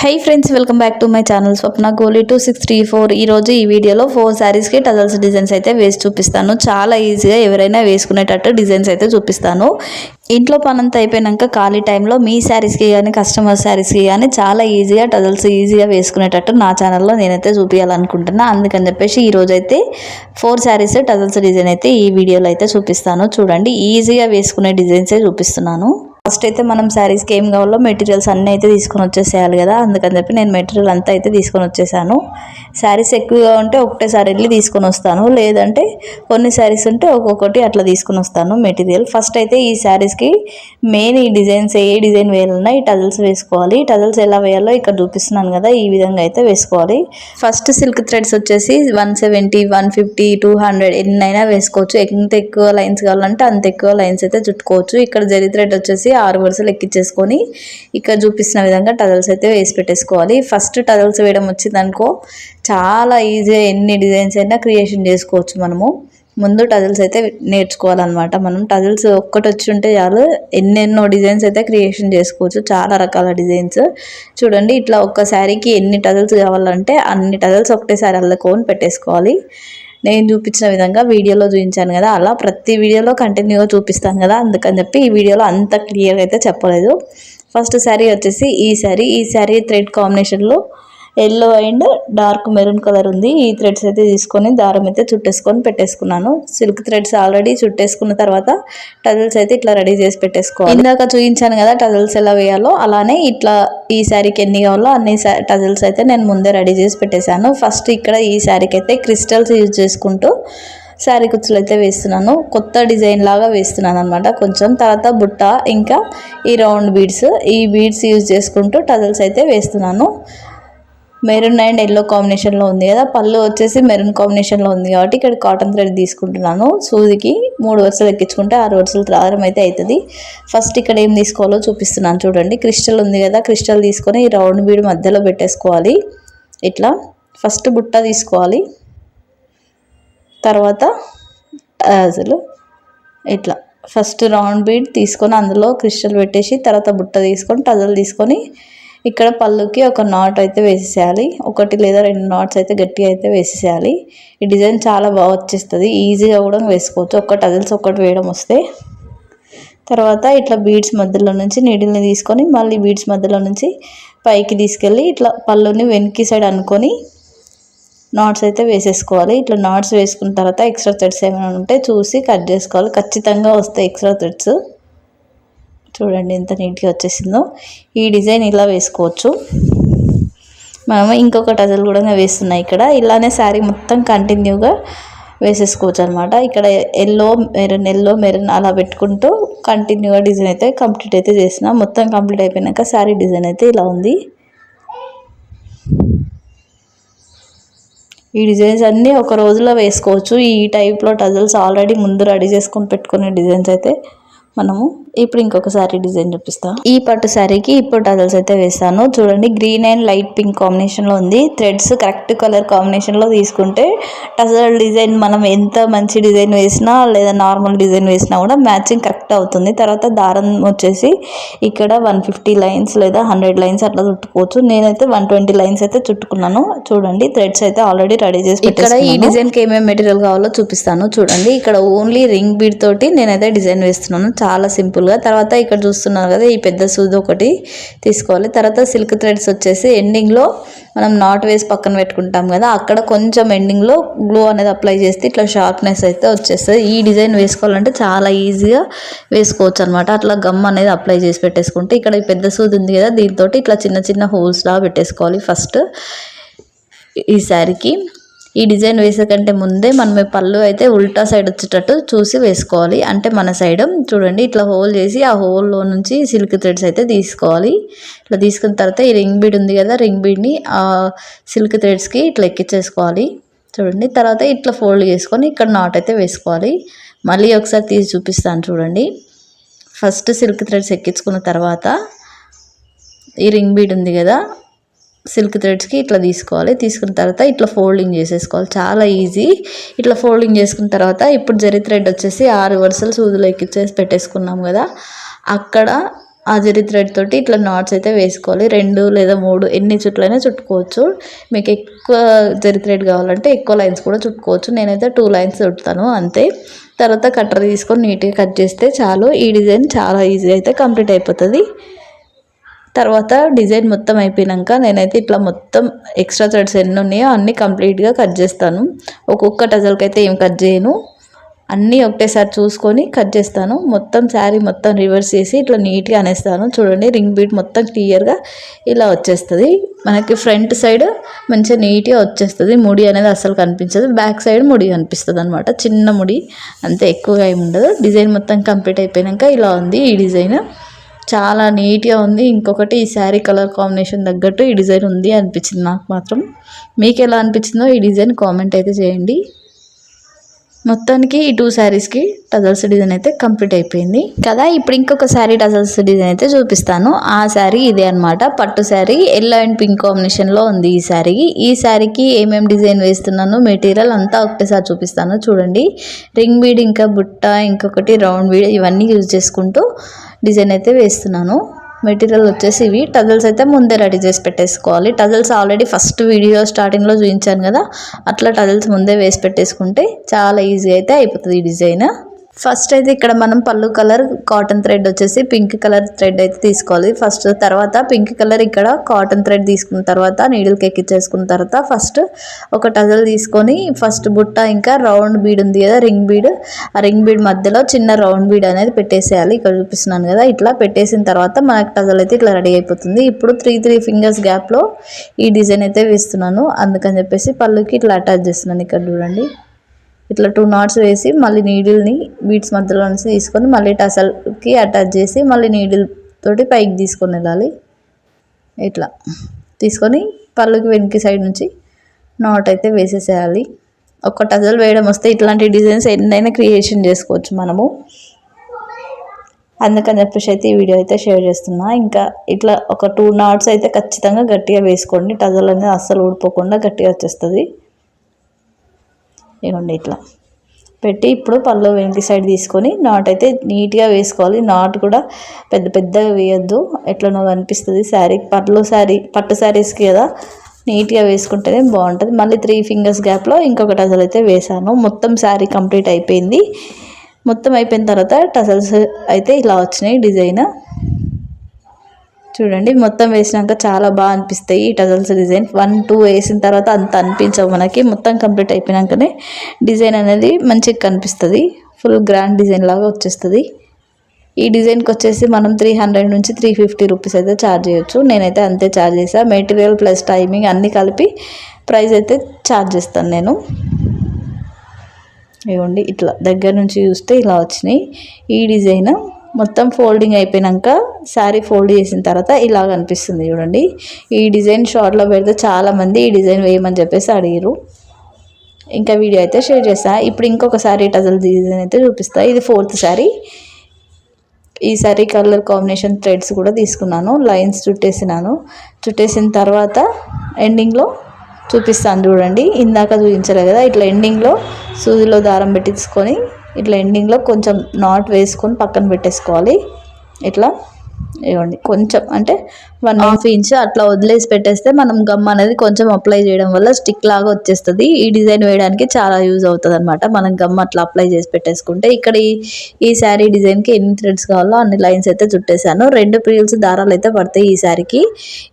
Hi friends welcome back to my channel Swapna Goli two six three four ఈరోజు ఈ వీడియోలో four శారీస్కి tassels designs అయితే వేసి చూపిస్తాను. చాలా ఈజీగా ఎవరైనా వేసుకునేటట్టు డిజైన్స్ అయితే చూపిస్తాను. ఇంట్లో పనంతా అయిపోయినాక ఖాళీ టైంలో మీ శారీస్కి కానీ కస్టమర్ శారీస్కి కానీ చాలా ఈజీగా టజల్స్ ఈజీగా వేసుకునేటట్టు నా ఛానల్లో నేనైతే చూపించాలనుకుంటున్నా అందుకని చెప్పేసి ఈరోజు అయితే ఫోర్ శారీస్ టజల్స్ డిజైన్ అయితే ఈ వీడియోలో అయితే చూపిస్తాను. చూడండి ఈజీగా వేసుకునే డిజైన్సే చూపిస్తున్నాను. ఫస్ట్ అయితే మనం శారీస్కి ఏం కావాలో మెటీరియల్స్ అన్నీ అయితే తీసుకొని వచ్చేసేయాలి కదా. అందుకని చెప్పి నేను మెటీరియల్ అంతా అయితే తీసుకొని వచ్చేసాను. శారీస్ ఎక్కువగా ఉంటే ఒకటేసారి వెళ్ళి తీసుకొని వస్తాను. లేదంటే కొన్ని శారీస్ ఉంటే ఒక్కొక్కటి అట్లా తీసుకొని వస్తాను మెటీరియల్ ఫస్ట్ అయితే ఈ శారీస్కి మెయిన్ ఈ డిజైన్స్ ఏ డిజైన్ వేయాలన్నా ఈ టజల్స్ వేసుకోవాలి. టజల్స్ ఎలా వేయాలో ఇక్కడ చూపిస్తున్నాను కదా ఈ విధంగా అయితే వేసుకోవాలి. ఫస్ట్ సిల్క్ థ్రెడ్స్ వచ్చేసి one seventy one fifty two hundred ఎన్నైనా వేసుకోవచ్చు. ఎంత ఎక్కువ లైన్స్ కావాలంటే అంత ఎక్కువ లైన్స్ అయితే చుట్టుకోవచ్చు. ఇక్కడ జరి థ్రెడ్ వచ్చేసి ఆరు వరుసలు ఎక్కించేసుకొని ఇక్కడ చూపిస్తున్న విధంగా టజల్స్ అయితే వేసి పెట్టేసుకోవాలి. ఫస్ట్ టజల్స్ వేయడం వచ్చిందనుకో చాలా ఈజీగా ఎన్ని డిజైన్స్ అయినా క్రియేషన్ చేసుకోవచ్చు మనము. ముందు టజల్స్ అయితే నేర్చుకోవాలన్నమాట. మనం టజల్స్ ఒక్కటి వచ్చి ఉంటే చాలు ఎన్నెన్నో డిజైన్స్ అయితే క్రియేషన్ చేసుకోవచ్చు. చాలా రకాల డిజైన్స్ చూడండి ఇట్లా ఒక్క శారీకి ఎన్ని టజల్స్ కావాలంటే అన్ని టజల్స్ ఒకటేసారి అల్లుకొని పెట్టేసుకోవాలి. నేను చూపించిన విధంగా వీడియోలో చూపించాను కదా. అలా ప్రతి వీడియోలో కంటిన్యూగా చూపిస్తాను కదా. అందుకని చెప్పి ఈ వీడియోలో అంత క్లియర్గా అయితే చెప్పలేదు. ఫస్ట్ శారీ వచ్చేసి ఈ శారీ. ఈ శారీ థ్రెడ్ కాంబినేషన్లో yellow and dark maroon colour ఉంది. ఈ థ్రెడ్స్ అయితే తీసుకొని దారం అయితే చుట్టేసుకొని పెట్టేసుకున్నాను. సిల్క్ థ్రెడ్స్ ఆల్రెడీ చుట్టేసుకున్న తర్వాత టజల్స్ అయితే ఇట్లా రెడీ చేసి పెట్టేసుకోవాలి. ఇందాక చూపించాను కదా టజల్స్ ఎలా వేయాలో అలానే ఇట్లా ఈ శారీకి ఎన్ని కావాలో అన్ని టజల్స్ అయితే నేను ముందే రెడీ చేసి పెట్టేశాను. ఫస్ట్ ఇక్కడ ఈ శారీకి అయితే క్రిస్టల్స్ యూజ్ చేసుకుంటూ శారీ కుచ్చులు అయితే వేస్తున్నాను. కొత్త డిజైన్ లాగా వేస్తున్నాను అనమాట కొంచెం తర్వాత బుట్ట ఇంకా ఈ రౌండ్ బీడ్స్ ఈ బీడ్స్ యూజ్ చేసుకుంటూ టజల్స్ అయితే వేస్తున్నాను. మెరూన్ అండ్ ఎల్లో కాంబినేషన్లో ఉంది కదా. పళ్ళు వచ్చేసి మెరూన్ కాంబినేషన్లో ఉంది కాబట్టి ఇక్కడ కాటన్ థ్రెడ్ తీసుకుంటున్నాను. సూదికి మూడు వరుసలు ఎక్కించుకుంటే ఆరు వరుసలు దారం అయితే అవుతుంది ఫస్ట్ ఇక్కడ ఏం తీసుకోవాలో చూపిస్తున్నాను చూడండి. క్రిస్టల్ ఉంది కదా క్రిస్టల్ తీసుకొని ఈ రౌండ్ బీడ్ మధ్యలో పెట్టేసుకోవాలి. ఇట్లా ఫస్ట్ బుట్ట తీసుకోవాలి. తర్వాత అసలు ఇట్లా ఫస్ట్ రౌండ్ బీడ్ తీసుకొని అందులో క్రిస్టల్ పెట్టేసి తర్వాత బుట్ట తీసుకొని టజల్ తీసుకొని ఇక్కడ పళ్ళుకి ఒక నాట్ అయితే వేసేసేయాలి. ఒకటి లేదా రెండు నాట్స్ అయితే గట్టిగా అయితే వేసేసేయాలి. ఈ డిజైన్ చాలా బాగా వచ్చేస్తుంది. ఈజీగా కూడా వేసుకోవచ్చు. ఒక్కటి అదిల్స్ ఒక్కటి వేయడం వస్తే. తర్వాత ఇట్లా బీడ్స్ మధ్యలో నుంచి నీడిల్ని తీసుకొని మళ్ళీ బీడ్స్ మధ్యలో నుంచి పైకి తీసుకెళ్ళి ఇట్లా పళ్ళుని వెనక్కి సైడ్ అనుకొని నాట్స్ అయితే వేసేసుకోవాలి. ఇట్లా నాట్స్ వేసుకున్న తర్వాత ఎక్స్ట్రా థ్రెడ్స్ ఏమైనా ఉంటే చూసి కట్ చేసుకోవాలి. ఖచ్చితంగా వస్తాయి ఎక్స్ట్రా థ్రెడ్స్ చూడండి ఎంత నీట్గా వచ్చేసిందో. ఈ డిజైన్ ఇలా వేసుకోవచ్చు. మనము ఇంకొక టజల్ కూడా వేస్తున్నాయి ఇక్కడ. ఇలానే శారీ మొత్తం కంటిన్యూగా వేసేసుకోవచ్చు అనమాట ఇక్కడ ఎల్లో మెరూన్ ఎల్లో మెరూన్ అలా పెట్టుకుంటూ కంటిన్యూగా డిజైన్ అయితే కంప్లీట్ అయితే చేసిన. మొత్తం కంప్లీట్ అయిపోయినాక శారీ డిజైన్ అయితే ఇలా ఉంది. ఈ డిజైన్స్ అన్నీ ఒక రోజులో వేసుకోవచ్చు. ఈ టైప్లో టజల్స్ ఆల్రెడీ ముందు రెడీ చేసుకొని పెట్టుకునే డిజైన్స్ అయితే మనము ఇప్పుడు ఇంకొకసారి డిజైన్ చూపిస్తా. ఈ పట్టు శారీకి ఇప్పుడు టజల్స్ అయితే వేస్తాను. చూడండి గ్రీన్ అండ్ లైట్ పింక్ కాంబినేషన్లో ఉంది. థ్రెడ్స్ కరెక్ట్ కలర్ కాంబినేషన్లో తీసుకుంటే టజల్ డిజైన్ మనం ఎంత మంచి డిజైన్ వేసినా లేదా నార్మల్ డిజైన్ వేసినా కూడా మ్యాచింగ్ కరెక్ట్ అవుతుంది. తర్వాత దారం వచ్చేసి ఇక్కడ వన్ ఫిఫ్టీ లైన్స్ లేదా హండ్రెడ్ లైన్స్ అట్లా చుట్టుకోవచ్చు. నేనైతే వన్ ట్వంటీ లైన్స్ అయితే చుట్టుకున్నాను. చూడండి థ్రెడ్స్ అయితే ఆల్రెడీ రెడీ చేసి ఇక్కడ ఈ డిజైన్కి ఏమేమి మెటీరియల్ కావాలో చూపిస్తాను. చూడండి ఇక్కడ ఓన్లీ రింగ్ బీడ్ తోటి నేనైతే డిజైన్ వేస్తున్నాను. చాలా చాలా సింపుల్గా. తర్వాత ఇక్కడ చూస్తున్నారు కదా ఈ పెద్ద సూది ఒకటి తీసుకోవాలి. తర్వాత సిల్క్ థ్రెడ్స్ వచ్చేసి ఎండింగ్లో మనం నాట్ వేసి పక్కన పెట్టుకుంటాం కదా అక్కడ కొంచెం ఎండింగ్లో గ్లూ అనేది అప్లై చేస్తే ఇట్లా షార్ప్నెస్ అయితే వచ్చేస్తుంది. ఈ డిజైన్ వేసుకోవాలంటే చాలా ఈజీగా వేసుకోవచ్చు అనమాట అట్లా గమ్ అనేది అప్లై చేసి పెట్టేసుకుంటే ఇక్కడ ఈ పెద్ద సూది ఉంది కదా దీంతో ఇట్లా చిన్న చిన్న హోల్స్ లాగా పెట్టేసుకోవాలి ఫస్ట్ ఈ శారీకి ఈ డిజైన్ వేసే కంటే ముందే మనం పళ్ళు అయితే ఉల్టా సైడ్ వచ్చేటట్టు చూసి వేసుకోవాలి. అంటే మన సైడ్ చూడండి ఇట్లా హోల్ చేసి ఆ హోల్లో నుంచి సిల్క్ థ్రెడ్స్ అయితే తీసుకోవాలి. ఇట్లా తీసుకున్న తర్వాత ఈ రింగ్ బీడ్ ఉంది కదా రింగ్ బీడ్ని ఆ సిల్క్ థ్రెడ్స్కి ఇట్లా ఎక్కించేసుకోవాలి చూడండి తర్వాత ఇట్లా ఫోల్డ్ చేసుకొని ఇక్కడ నాట్ అయితే వేసుకోవాలి. మళ్ళీ ఒకసారి తీసి చూపిస్తాను చూడండి. ఫస్ట్ సిల్క్ థ్రెడ్స్ ఎక్కించుకున్న తర్వాత ఈ రింగ్ బీడ్ ఉంది కదా సిల్క్ థ్రెడ్స్కి ఇట్లా తీసుకోవాలి. తీసుకున్న తర్వాత ఇట్లా ఫోల్డింగ్ చేసేసుకోవాలి. చాలా ఈజీ ఇట్లా ఫోల్డింగ్ చేసుకున్న తర్వాత ఇప్పుడు జరి థ్రెడ్ వచ్చేసి ఆరు వరుసలు సూదులు ఎక్కిచ్చేసి పెట్టేసుకున్నాం కదా. అక్కడ ఆ జరి థ్రెడ్ తోటి ఇట్లా నాట్స్ అయితే వేసుకోవాలి. రెండు లేదా మూడు ఎన్ని చుట్లైనా చుట్టుకోవచ్చు. మీకు ఎక్కువ జరి థ్రెడ్ కావాలంటే ఎక్కువ లైన్స్ కూడా చుట్టుకోవచ్చు. నేనైతే టూ లైన్స్ చుట్టుతాను అంతే. తర్వాత కట్టర్ తీసుకొని నీట్గా కట్ చేస్తే చాలు. ఈ డిజైన్ చాలా ఈజీ అయితే కంప్లీట్ అయిపోతుంది. తర్వాత డిజైన్ మొత్తం అయిపోయాక నేనైతే ఇట్లా మొత్తం ఎక్స్ట్రా థ్రెడ్స్ ఎన్ని ఉన్నాయో అన్నీ కంప్లీట్గా కట్ చేస్తాను. ఒక్కొక్క టజల్కి అయితే ఏం కట్ చేయను. అన్నీ ఒకటేసారి చూసుకొని కట్ చేస్తాను. మొత్తం శారీ మొత్తం రివర్స్ చేసి ఇట్లా నీట్గా అనేస్తాను. చూడండి రింగ్ బీట్ మొత్తం క్లియర్గా ఇలా వచ్చేస్తుంది. మనకి ఫ్రంట్ సైడ్ మంచిగా నీట్గా వచ్చేస్తుంది. ముడి అనేది అసలు కనిపించదు. బ్యాక్ సైడ్ ముడి కనిపిస్తుంది అనమాట చిన్న ముడి అంతే ఎక్కువగా ఏమి ఉండదు. డిజైన్ మొత్తం కంప్లీట్ అయిపోయాక ఇలా ఉంది ఈ డిజైన్. చాలా నీట్గా ఉంది. ఇంకొకటి ఈ శారీ కలర్ కాంబినేషన్ తగ్గట్టు ఈ డిజైన్ ఉంది అనిపించింది నాకు మాత్రం. మీకు ఎలా అనిపించిందో ఈ డిజైన్ కామెంట్ అయితే చేయండి. మొత్తానికి ఈ టూ శారీస్కి టజల్స్ డిజైన్ అయితే కంప్లీట్ అయిపోయింది. కదా ఇప్పుడు ఇంకొక శారీ టజల్స్ డిజైన్ అయితే చూపిస్తాను. ఆ శారీ ఇదే అనమాట పట్టు శారీ ఎల్లో అండ్ పింక్ కాంబినేషన్లో ఉంది ఈ శారీకి ఈ శారీకి ఏమేమి డిజైన్ వేస్తున్నాను మెటీరియల్ అంతా ఒకటేసారి చూపిస్తాను. చూడండి. రింగ్ బీడ్ ఇంకా బుట్ట ఇంకొకటి రౌండ్ బీడ్ ఇవన్నీ యూజ్ చేసుకుంటూ డిజైన్ అయితే వేస్తున్నాను. మెటీరియల్ వచ్చేసి ఇవి. టజల్స్ అయితే ముందే రెడీ చేసి పెట్టేసుకోవాలి. టజల్స్ ఆల్రెడీ ఫస్ట్ వీడియో స్టార్టింగ్లో చూపించాను కదా అట్లా టజల్స్ ముందే వేసి పెట్టేసుకుంటే చాలా ఈజీ అయితే అయిపోతుంది ఈ డిజైన్. ఫస్ట్ అయితే ఇక్కడ మనం పళ్ళు కలర్ కాటన్ థ్రెడ్ వచ్చేసి పింక్ కలర్ థ్రెడ్ అయితే తీసుకోవాలి. ఫస్ట్ తర్వాత పింక్ కలర్ ఇక్కడ కాటన్ థ్రెడ్ తీసుకున్న తర్వాత నీడిల్కి ఎక్కించేసుకున్న తర్వాత ఫస్ట్ ఒక టజల్ తీసుకొని ఫస్ట్ బుట్ట ఇంకా రౌండ్ బీడ్ ఉంది కదా రింగ్ బీడ్ ఆ రింగ్ బీడ్ మధ్యలో చిన్న రౌండ్ బీడ్ అనేది పెట్టేసేయాలి. ఇక్కడ చూపిస్తున్నాను కదా ఇట్లా పెట్టేసిన తర్వాత మనకు టజల్ అయితే ఇట్లా రెడీ అయిపోతుంది. ఇప్పుడు త్రీ త్రీ ఫింగర్స్ గ్యాప్లో ఈ డిజైన్ అయితే వేస్తున్నాను. అందుకని చెప్పేసి పళ్ళుకి ఇట్లా అటాచ్ చేస్తున్నాను ఇక్కడ చూడండి. ఇట్లా టూ నాట్స్ వేసి మళ్ళీ నీడిల్ని బీట్స్ మధ్యలో నుంచి తీసుకొని మళ్ళీ టసల్కి అటాచ్ చేసి మళ్ళీ నీడిల్ తోటి పైకి తీసుకొని వెళ్ళాలి. ఇట్లా తీసుకొని పళ్ళుకి వెనక్కి సైడ్ నుంచి నాట్ అయితే వేసేసేయాలి. ఒక టజల్ వేయడం వస్తే ఇట్లాంటి డిజైన్స్ ఎన్నైనా క్రియేషన్ చేసుకోవచ్చు మనము. అందుకని చెప్పేసి అయితే ఈ వీడియో అయితే షేర్ చేస్తున్నా. ఇంకా ఇట్లా ఒక టూ నాట్స్ అయితే ఖచ్చితంగా గట్టిగా వేసుకోండి. టజల్ అనేది అస్సలు ఊడిపోకుండా గట్టిగా వచ్చేస్తుంది. ఇవ్వండి ఇట్లా. పెట్టి ఇప్పుడు పళ్ళు వెనక సైడ్ తీసుకొని నాట్ అయితే నీట్గా వేసుకోవాలి. నాట్ కూడా పెద్ద పెద్దగా వేయొద్దు. ఎట్లనో కనిపిస్తుంది. శారీ పట్లు శారీ పట్టు శారీస్కి కదా. నీట్గా వేసుకుంటేనే బాగుంటుంది. మళ్ళీ త్రీ ఫింగర్స్ గ్యాప్లో ఇంకొక టజల్ అయితే వేసాను మొత్తం శారీ కంప్లీట్ అయిపోయింది. మొత్తం అయిపోయిన తర్వాత టజల్స్ అయితే ఇలా వచ్చినాయి. డిజైన్ చూడండి మొత్తం వేసినాక చాలా బాగా అనిపిస్తాయి ఈ టజల్స్ డిజైన్. వన్ టూ వేసిన తర్వాత అంత అనిపించవు మనకి. మొత్తం కంప్లీట్ అయిపోయినాకనే డిజైన్ అనేది మంచిగా కనిపిస్తుంది. ఫుల్ గ్రాండ్ డిజైన్ లాగా వచ్చేస్తుంది. ఈ డిజైన్కి వచ్చేసి మనం త్రీ హండ్రెడ్ నుంచి త్రీ ఫిఫ్టీ రూపీస్ అయితే ఛార్జ్ చేయొచ్చు. నేనైతే అంతే ఛార్జ్ చేసాను మెటీరియల్ ప్లస్ టైమింగ్ అన్నీ కలిపి ప్రైస్ అయితే ఛార్జ్ చేస్తాను నేను. ఇవ్వండి ఇట్లా దగ్గర నుంచి చూస్తే ఇలా వచ్చినాయి. ఈ డిజైన్ మొత్తం ఫోల్డింగ్ అయిపోయినాక శారీ ఫోల్డ్ చేసిన తర్వాత ఇలా కనిపిస్తుంది చూడండి. ఈ డిజైన్ షార్ట్లో పెడితే చాలామంది ఈ డిజైన్ వేయమని చెప్పేసి అడిగారు ఇంకా వీడియో అయితే షేర్ చేస్తా. ఇప్పుడు ఇంకొక శారీ టజల్ డిజైన్ అయితే చూపిస్తా. ఇది ఫోర్త్ శారీ. ఈ శారీ కలర్ కాంబినేషన్ థ్రెడ్స్ కూడా తీసుకున్నాను. లైన్స్ చుట్టేసినాను. చుట్టేసిన తర్వాత ఎండింగ్లో చూపిస్తాను చూడండి. ఇందాక చూపించలే కదా ఇట్లా ఎండింగ్లో సూదిలో దారం పెట్టించుకొని ఇట్లా ఎండింగ్లో కొంచెం నాట్ వేసుకొని పక్కన పెట్టేసుకోవాలి. ఇట్లా ఇవ్వండి. కొంచెం అంటే వన్ హాఫ్ ఇంచ్ అట్లా వదిలేసి పెట్టేస్తే మనం గమ్ అనేది కొంచెం అప్లై చేయడం వల్ల స్టిక్ లాగా వచ్చేస్తుంది. ఈ డిజైన్ వేయడానికి చాలా యూజ్ అవుతుంది అనమాట మనం గమ్ అట్లా అప్లై చేసి పెట్టేసుకుంటే ఇక్కడ ఈ ఈ శారీ డిజైన్కి ఎన్ని థ్రెడ్స్ కావాలో అన్ని లైన్స్ అయితే చుట్టేసాను రెండు ప్రియల్స్ దారాలు అయితే పడతాయి ఈ శారీకి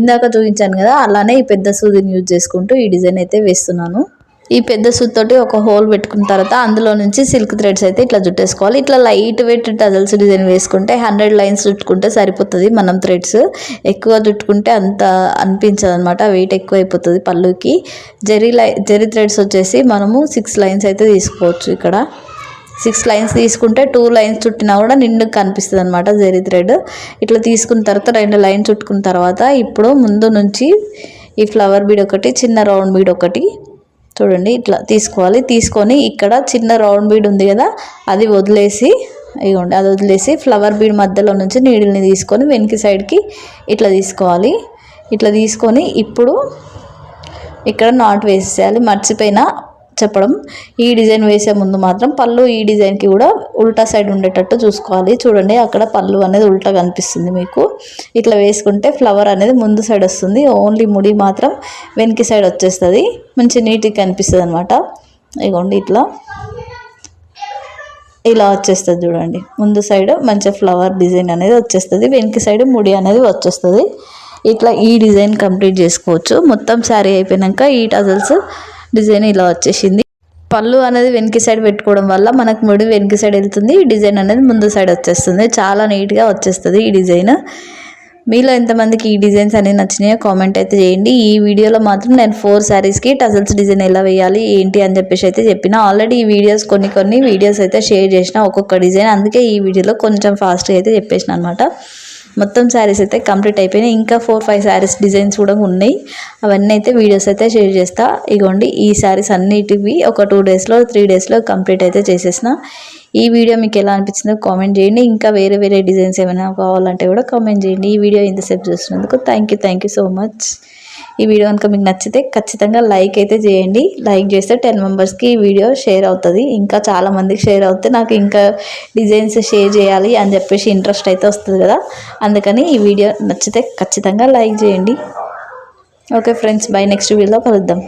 ఇందాక చూపించాను కదా అలానే ఈ పెద్ద సూదిని యూజ్ చేసుకుంటూ ఈ డిజైన్ అయితే వేస్తున్నాను. ఈ పెద్ద సుత్తోటి ఒక హోల్ పెట్టుకున్న తర్వాత అందులో నుంచి సిల్క్ థ్రెడ్స్ అయితే ఇట్లా చుట్టేసుకోవాలి. ఇట్లా లైట్ వెయిట్ టజల్స్ డిజైన్ వేసుకుంటే హండ్రెడ్ లైన్స్ చుట్టుకుంటే సరిపోతుంది మనం థ్రెడ్స్ ఎక్కువ చుట్టుకుంటే అంత అనిపించదు అనమాట వెయిట్ ఎక్కువ అయిపోతుంది పళ్ళుకి. జరీ లై జెరీ థ్రెడ్స్ వచ్చేసి మనము సిక్స్ లైన్స్ అయితే తీసుకోవచ్చు ఇక్కడ. సిక్స్ లైన్స్ తీసుకుంటే టూ లైన్స్ చుట్టినా కూడా నిండుగా కనిపిస్తుంది అనమాట జరీ థ్రెడ్ ఇట్లా తీసుకున్న తర్వాత రెండు లైన్ చుట్టుకున్న తర్వాత ఇప్పుడు ముందు నుంచి ఈ ఫ్లవర్ బీడ్ ఒకటి చిన్న రౌండ్ బీడ్ ఒకటి చూడండి ఇట్లా తీసుకోవాలి. తీసుకొని ఇక్కడ చిన్న రౌండ్ బీడ్ ఉంది కదా అది వదిలేసి ఇవ్వండి అది వదిలేసి ఫ్లవర్ బీడ్ మధ్యలో నుంచి నీడిల్ని తీసుకొని వెనక సైడ్కి ఇట్లా తీసుకోవాలి. ఇట్లా తీసుకొని ఇప్పుడు ఇక్కడ నాట్ వేసేయాలి మర్చిపోయిన చెప్పడం. ఈ డిజైన్ వేసే ముందు మాత్రం పళ్ళు ఈ డిజైన్కి కూడా ఉల్టా సైడ్ ఉండేటట్టు చూసుకోవాలి. చూడండి అక్కడ పళ్ళు అనేది ఉల్టా కనిపిస్తుంది మీకు. ఇట్లా వేసుకుంటే ఫ్లవర్ అనేది ముందు సైడ్ వస్తుంది. ఓన్లీ ముడి మాత్రం వెనక్కి సైడ్ వచ్చేస్తుంది. మంచి నీట్గా కనిపిస్తుంది అనమాట ఇగోండి ఇట్లా. ఇలా వచ్చేస్తుంది చూడండి. ముందు సైడ్ మంచి ఫ్లవర్ డిజైన్ అనేది వచ్చేస్తుంది. వెనక సైడ్ ముడి అనేది వచ్చేస్తుంది. ఇట్లా ఈ డిజైన్ కంప్లీట్ చేసుకోవచ్చు. మొత్తం శారీ అయిపోయాక ఈ టజల్స్ డిజైన్ ఇలా వచ్చేసింది. పళ్ళు అనేది వెనక సైడ్ పెట్టుకోవడం వల్ల మనకు ముడి వెనక సైడ్ వెళ్తుంది. డిజైన్ అనేది ముందు సైడ్ వచ్చేస్తుంది. చాలా నీట్గా వచ్చేస్తుంది ఈ డిజైన్. మీలో ఎంతమందికి ఈ డిజైన్స్ అనేవి నచ్చినాయో కామెంట్ అయితే చేయండి. ఈ వీడియోలో మాత్రం నేను ఫోర్ శారీస్కి టజల్స్ డిజైన్ ఎలా వేయాలి ఏంటి అని చెప్పేసి అయితే చెప్పిన. ఆల్రెడీ ఈ వీడియోస్ కొన్ని కొన్ని వీడియోస్ అయితే షేర్ చేసిన ఒక్కొక్క డిజైన్. అందుకే ఈ వీడియోలో కొంచెం ఫాస్ట్గా అయితే చెప్పేసిన అనమాట మొత్తం శారీస్ అయితే కంప్లీట్ అయిపోయినాయి. ఇంకా ఫోర్ ఫైవ్ శారీస్ డిజైన్స్ కూడా ఉన్నాయి. అవన్నీ అయితే వీడియోస్ అయితే షేర్ చేస్తా. ఇగోండి ఈ శారీస్ అన్నిటివి ఒక టూ డేస్లో త్రీ డేస్లో కంప్లీట్ అయితే చేసేసిన. ఈ వీడియో మీకు ఎలా అనిపించిందో కామెంట్ చేయండి. ఇంకా వేరే వేరే డిజైన్స్ ఏమైనా కావాలంటే కూడా కామెంట్ చేయండి. ఈ వీడియో ఇంతసేపు చూసినందుకు thank you thank you so much ఈ వీడియో కనుక మీకు నచ్చితే ఖచ్చితంగా లైక్ అయితే చేయండి. లైక్ చేస్తే టెన్ మెంబర్స్కి ఈ వీడియో షేర్ అవుతుంది. ఇంకా చాలామందికి షేర్ అవుతే నాకు ఇంకా డిజైన్స్ షేర్ చేయాలి అని చెప్పేసి ఇంట్రెస్ట్ అయితే వస్తుంది కదా. అందుకని ఈ వీడియో నచ్చితే ఖచ్చితంగా లైక్ చేయండి. Okay friends by. నెక్స్ట్ వీడియోలో కలుద్దాం.